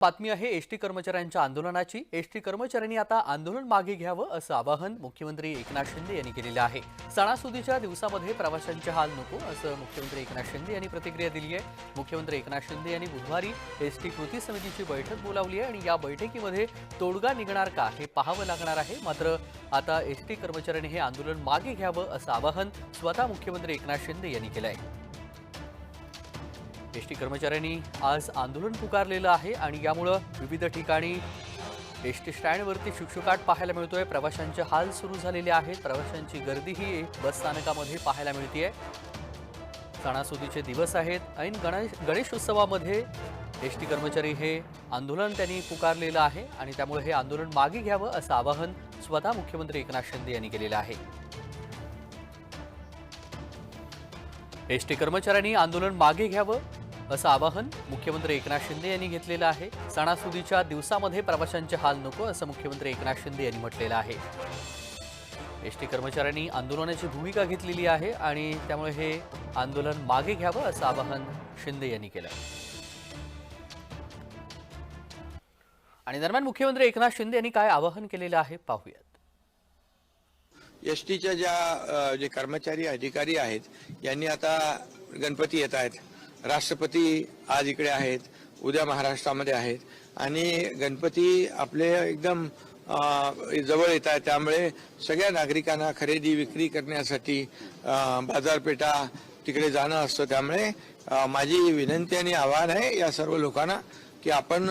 बातमी आहे एसटी कर्मचाऱ्यांच्या आंदोलनाची. एसटी कर्मचाऱ्यांनी आता आंदोलन मागे घ्यावं असं आवाहन मुख्यमंत्री एकनाथ शिंदे यांनी केलेलं आहे. सणासुदीच्या दिवसामध्ये प्रवाशांचे हाल नको असं मुख्यमंत्री एकनाथ शिंदे यांनी प्रतिक्रिया दिली आहे. मुख्यमंत्री एकनाथ शिंदे यांनी बुधवारी एसटी कृती समितीची बैठक बोलावली आहे आणि या बैठकीमध्ये तोडगा निघणार का हे पाहावं लागणार आहे. मात्र आता एसटी कर्मचाऱ्यांनी हे आंदोलन मागे घ्यावं असं आवाहन स्वतः मुख्यमंत्री एकनाथ शिंदे यांनी केलं आहे एस टी कर्मचाऱ्यांनी आज आंदोलन पुकारलेलं आहे आणि यामुळं विविध ठिकाणी एसटी स्टँडवरती शुकशुकाट पाहायला मिळतोय. प्रवाशांचे हाल सुरू झालेले आहेत. प्रवाशांची गर्दीही बस स्थानकामध्ये पाहायला मिळते सणासुदीचे दिवस आहेत. ऐन गणेश गणेशोत्सवामध्ये एस टी कर्मचारी हे आंदोलन त्यांनी पुकारलेलं आहे आणि त्यामुळे हे आंदोलन मागे घ्यावं असं आवाहन स्वतः मुख्यमंत्री एकनाथ शिंदे यांनी केलेलं आहे. एस टी कर्मचाऱ्यांनी आंदोलन मागे घ्यावं असं आवाहन मुख्यमंत्री एकनाथ शिंदे यांनी घेतलेलं आहे. सणासुदीच्या दिवसामध्ये प्रवाशांचे हाल नको असं मुख्यमंत्री एकनाथ शिंदे यांनी म्हटलेलं आहे. एस टी कर्मचाऱ्यांनी आंदोलनाची भूमिका घेतलेली आहे आणि त्यामुळे हे आंदोलन मागे घ्यावं असं आवाहन शिंदे यांनी केलं. आणि दरम्यान मुख्यमंत्री एकनाथ शिंदे यांनी काय आवाहन केलेलं आहे पाहूयात. एस टीच्या ज्या जे कर्मचारी अधिकारी आहेत यांनी आता गणपती येत आहेत. राष्ट्रपती आज इकडे आहेत उद्या महाराष्ट्रामध्ये आहेत. आणि गणपती आपले एकदम जवळ येत आहेत. त्यामुळे सगळ्या नागरिकांना खरेदी विक्री करण्यासाठी बाजारपेठा तिकडे जाणं असतं. त्यामुळे माझी विनंती आणि आवाहन आहे या सर्व लोकांना की आपण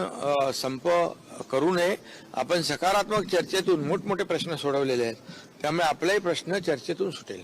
संप करू नये. आपण सकारात्मक चर्चेतून मोठमोठे प्रश्न सोडवलेले आहेत. त्यामुळे आपलाही प्रश्न चर्चेतून सुटेल.